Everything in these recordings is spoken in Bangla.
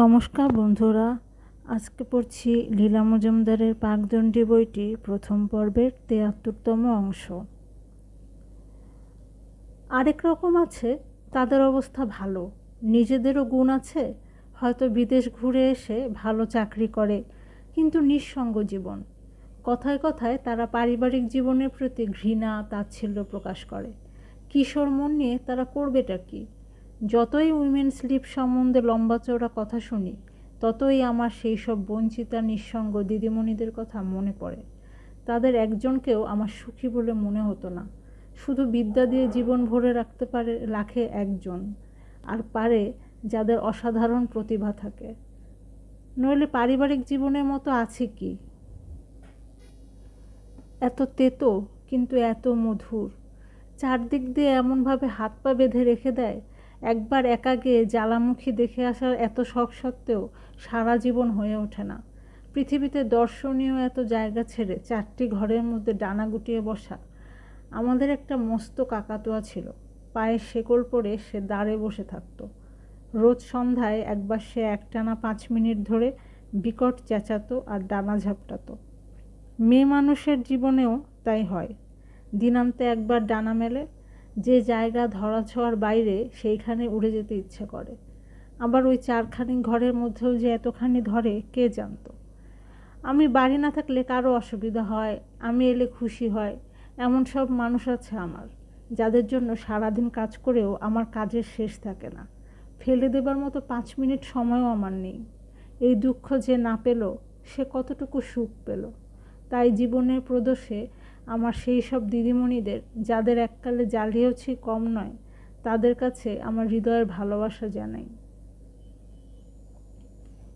নমস্কার বন্ধুরা, আজকে পড়ছি লীলা মজুমদারের পাকদণ্ডী বইটি, প্রথম পর্বের তেয়াত্তরতম অংশ। আরেক রকম আছে, তাদের অবস্থা ভালো। নিজেদেরও গুণ আছে, হয়তো বিদেশ ঘুরে এসে ভালো চাকরি করে, কিন্তু নিঃসঙ্গ জীবন। কথায় কথায় তারা পারিবারিক জীবনের প্রতি ঘৃণা, তাচ্ছিল্য প্রকাশ করে। কিশোর মন নিয়ে তারা করবেটা কী? যতই উইমেন স্লিপ সম্বন্ধে লম্বা চৌড়া কথা শুনি, ততই আমার সেই সব বঞ্চিতা, নিঃসঙ্গ দিদিমণিদের কথা মনে পড়ে। তাদের একজনকেও আমার সুখী বলে মনে হতো না। শুধু বিদ্যা দিয়ে জীবন ভরে রাখতে পারে, রাখে একজন। আর পারে যাদের অসাধারণ প্রতিভা থাকে। নইলে পারিবারিক জীবনের মতো আছে কি? এত তেতো, কিন্তু এত মধুর। চারদিক দিয়ে এমনভাবে হাত পা বেঁধে রেখে দেয় একবার একা গিয়ে জ্বালামুখী দেখে আসার এত শখ সত্ত্বেও সারা জীবন হয়ে ওঠে না। পৃথিবীতে দর্শনীয় এত জায়গা ছেড়ে চারটি ঘরের মধ্যে ডানা গুটিয়ে বসা আমাদের একটা মস্ত কাকাতোয়া ছিল। পায়ে শেকল পরে সে দাঁড়ে বসে থাকতো। রোজ সন্ধ্যায় একবার সে একটানা পাঁচ মিনিট ধরে বিকট চেঁচাতো আর ডানা ঝাপটাতো। মেয়ে মানুষের জীবনেও তাই হয়। দিনান্তে একবার ডানা মেলে যে জায়গা ধরা ছোঁয়ার বাইরে সেইখানে উড়ে যেতে ইচ্ছে করে। আবার ওই চারখানি ঘরের মধ্যেও যে এতখানি ধরে, কে জানতো? আমি বাড়ি না থাকলে কারও অসুবিধা হয়, আমি এলে খুশি হয়, এমন সব মানুষ আছে আমার, যাদের জন্য সারাদিন কাজ করেও আমার কাজের শেষ থাকে না। ফেলে দেবার মতো পাঁচ মিনিট সময়ও আমার নেই। এই দুঃখ যে না পেল, সে কতটুকু সুখ পেল? তাই জীবনের প্রদোষে আমার সেই সব দিদিমণিদের, যাদের এককালে জ্বালিয়েছি কম নয়, তাদের কাছে আমার হৃদয়ের ভালোবাসা জানাই।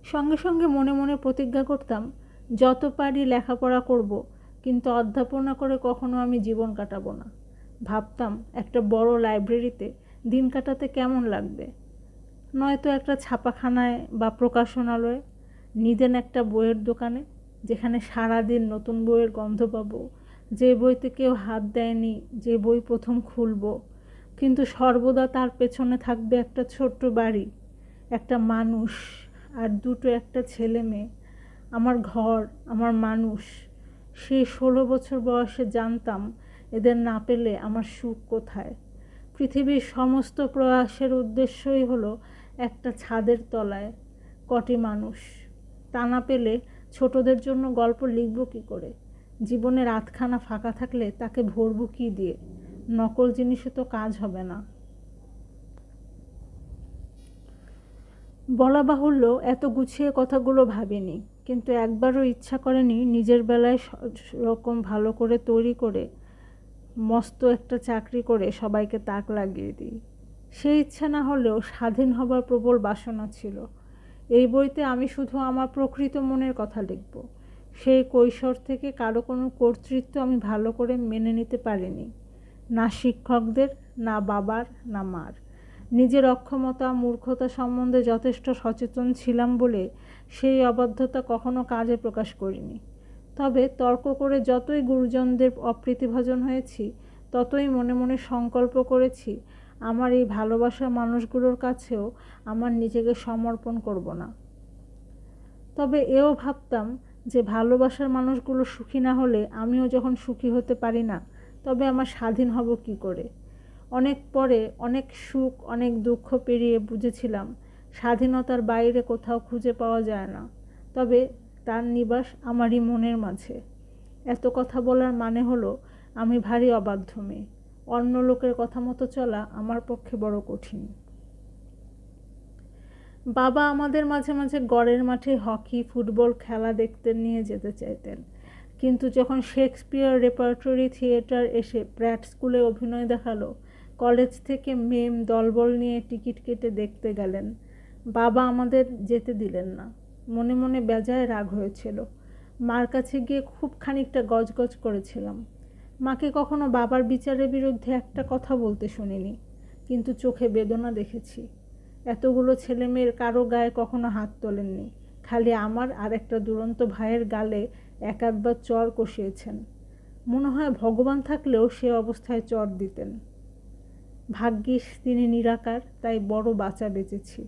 সঙ্গে সঙ্গে মনে মনে প্রতিজ্ঞা করতাম, যত পারি লেখাপড়া করব, কিন্তু অধ্যাপনা করে কখনো আমি জীবন কাটাবো না। ভাবতাম, একটা বড় লাইব্রেরিতে দিন কাটাতে কেমন লাগবে? নয়তো একটা ছাপাখানায় বা প্রকাশনালয়ে, নিদেন একটা বইয়ের দোকানে, যেখানে সারাদিন নতুন বইয়ের গন্ধ পাবো যে বইতে কেউ হাত দেয়নি, যে বই প্রথম খুলব। কিন্তু সর্বদা তার পেছনে থাকবে একটা ছোট্ট বাড়ি, একটা মানুষ আর দুটো একটা ছেলে মেয়ে। আমার ঘর, আমার মানুষ। সেই ষোলো বছর বয়সে জানতাম এদের না পেলে আমার সুখ কোথায়। পৃথিবীর সমস্ত প্রয়াসের উদ্দেশ্যই হলো একটা ছাদের তলায় কটি মানুষ। তা না পেলে ছোটদের জন্য গল্প লিখব কী করে? জীবনের আধখানা ফাঁকা থাকলে তাকে ভরবো কী দিয়ে? নকল জিনিসে তো কাজ হবে না। বলা বাহুল্য, এত গুছিয়ে কথাগুলো ভাবিনি। কিন্তু একবারও ইচ্ছা করেনি নিজের বেলায় রকম ভালো করে তৈরি করে, মস্ত একটা চাকরি করে সবাইকে তাক লাগিয়ে দিই। সেই ইচ্ছা না হলেও স্বাধীন হবার প্রবল বাসনা ছিল। এই বইতে আমি শুধু আমার প্রকৃত মনের কথা লিখব। সেই কৈশোর থেকে কারও কোনো কর্তৃত্ব আমি ভালো করে মেনে নিতে পারিনি। না শিক্ষকদের, না বাবার, না মার। নিজের অক্ষমতা, মূর্খতা সম্বন্ধে যথেষ্ট সচেতন ছিলাম বলে সেই অবাধ্যতা কখনো কাজে প্রকাশ করিনি। তবে তর্ক করে যতই গুরুজনদের অপ্রীতিভাজন হয়েছি, ততই মনে মনে সংকল্প করেছি, আমার এই ভালোবাসার মানুষগুলোর কাছেও আমার নিজেকে সমর্পণ করব না। তবে এও ভাবতাম যে ভালোবাসার মানুষগুলো সুখী না হলে আমিও যখন সুখী হতে পারি না, তবে আমার স্বাধীন হব কি করে? অনেক পরে অনেক সুখ, অনেক দুঃখ পেরিয়ে বুঝেছিলাম, স্বাধীনতার বাইরে কোথাও খুঁজে পাওয়া যায় না। তবে তার নিবাস আমারই মনের মাঝে। এত কথা বলার মানে হলো, আমি ভারী অবাধ্য মেয়ে। অন্য লোকের কথা মতো চলা আমার পক্ষে বড় কঠিন। বাবা আমাদের মাঝে মাঝে গড়ের মাঠে হকি, ফুটবল খেলা দেখতে নিয়ে যেতে চাইতেন। কিন্তু যখন শেক্সপিয়ার রেপার্টরি থিয়েটার এসে প্র্যাট স্কুলে অভিনয় দেখাল, কলেজ থেকে মেম দলবল নিয়ে টিকিট কেটে দেখতে গেলেন। বাবা আমাদের যেতে দিলেন না। মনে মনে বেজায় রাগ হয়েছিল। মার কাছে গিয়ে খুব খানিকটা গজগজ করেছিলাম। মাকে কখনো বাবার বিচারের বিরুদ্ধে একটা কথা বলতে শুনিনি, কিন্তু চোখে বেদনা দেখেছি। এতগুলো ছেলে মেয়ের কারও গায়ে কখনো হাত তোলেননি। খালি আমার আর একটা দুরন্ত ভাইয়ের গালে এক একবার চর কষিয়েছেন। মনে হয় ভগবান থাকলেও সে অবস্থায় চর দিতেন। ভাগ্যিস তিনি নিরাকার, তাই বড় বাঁচা বেঁচেছি।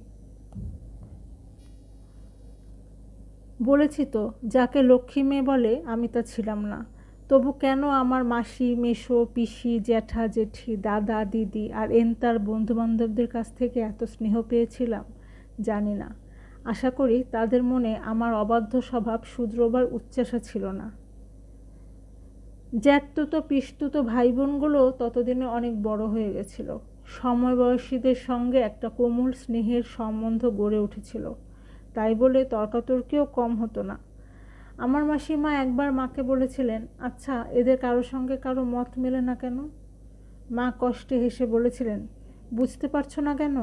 বলেছি তো, যাকে লক্ষ্মী মেয়ে বলে আমি তা ছিলাম না। তবু কেন আমার মাসি মেশো পিসি, জ্যাঠা, জেঠি, দাদা, দিদি আর এন এনতার বন্ধুবান্ধবদের কাছ থেকে এত স্নেহ পেয়েছিলাম? জানি না। আশা করি তাদের মনে আমার অবাধ্য স্বভাব শুধরোবার উচ্চাসা ছিল না। জ্যাঠতুতো, পিসতুতো ভাই বোনগুলো ততদিনে অনেক বড় হয়ে গেছিল। সমবয়সীদের সঙ্গে একটা কোমল স্নেহের সম্বন্ধ গড়ে উঠেছিল। তাই বলে তর্কাতর্কিও কম হতো না। আমার মাসিমা একবার মাকে বলেছিলেন আচ্ছা এদের কারোর সঙ্গে কারও মত মেলে না কেন? মা কষ্টে হেসে বলেছিলেন, বুঝতে পারছ না কেন?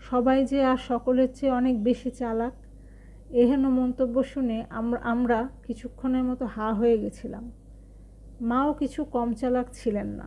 সবাই যে আর সকলের চেয়ে অনেক বেশি চালাক। এহেন মন্তব্য শুনে আমরা আমরা কিছুক্ষণের মতো হা হয়ে গেছিলাম। মাও কিছু কম চালাক ছিলেন না।